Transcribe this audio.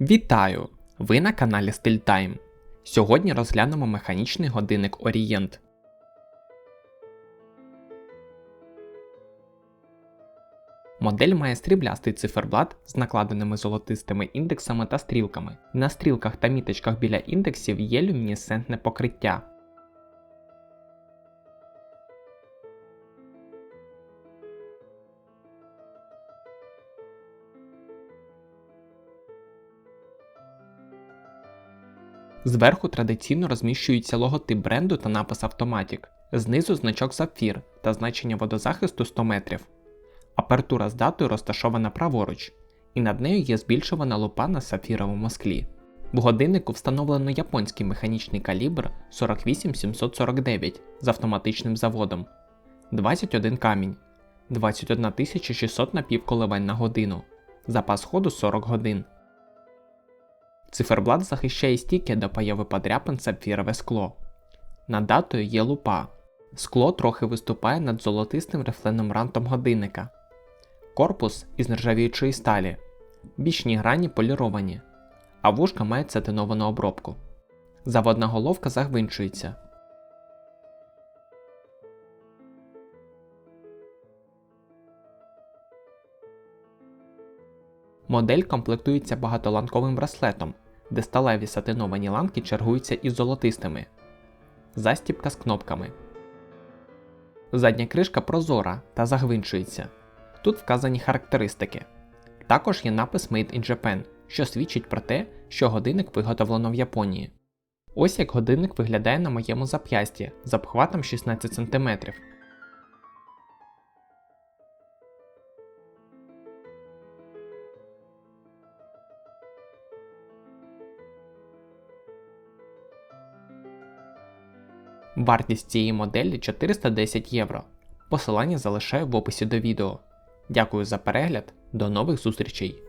Вітаю! Ви на каналі StillTime. Сьогодні розглянемо механічний годинник Орієнт. Модель має стріблястий циферблат з накладеними золотистими індексами та стрілками. На стрілках та міточках біля індексів є люмінесцентне покриття. Зверху традиційно розміщується логотип бренду та напис Automatic, знизу значок Sapphire та значення водозахисту 100 метрів. Апертура з датою розташована праворуч, і над нею є збільшувана лупа на сапфіровому склі. В годиннику встановлено японський механічний калібр 48749 з автоматичним заводом, 21 камінь, 21 600 напівколивань на годину, запас ходу 40 годин. Циферблат захищає стійке до появи подряпин сапфірове скло. Над датою є лупа. Скло трохи виступає над золотистим рифленим рантом годинника. Корпус із нержавіючої сталі. Бічні грані поліровані, а вушка мають сатиновану обробку. Заводна головка загвинчується. Модель комплектується багатоланковим браслетом, де сталеві сатиновані ланки чергуються із золотистими. Застіпка з кнопками. Задня кришка прозора та загвинчується. Тут вказані характеристики. Також є напис Made in Japan, що свідчить про те, що годинник виготовлено в Японії. Ось як годинник виглядає на моєму зап'ясті з обхватом 16 см. Вартість цієї моделі 410 євро. Посилання залишаю в описі до відео. Дякую за перегляд, до нових зустрічей!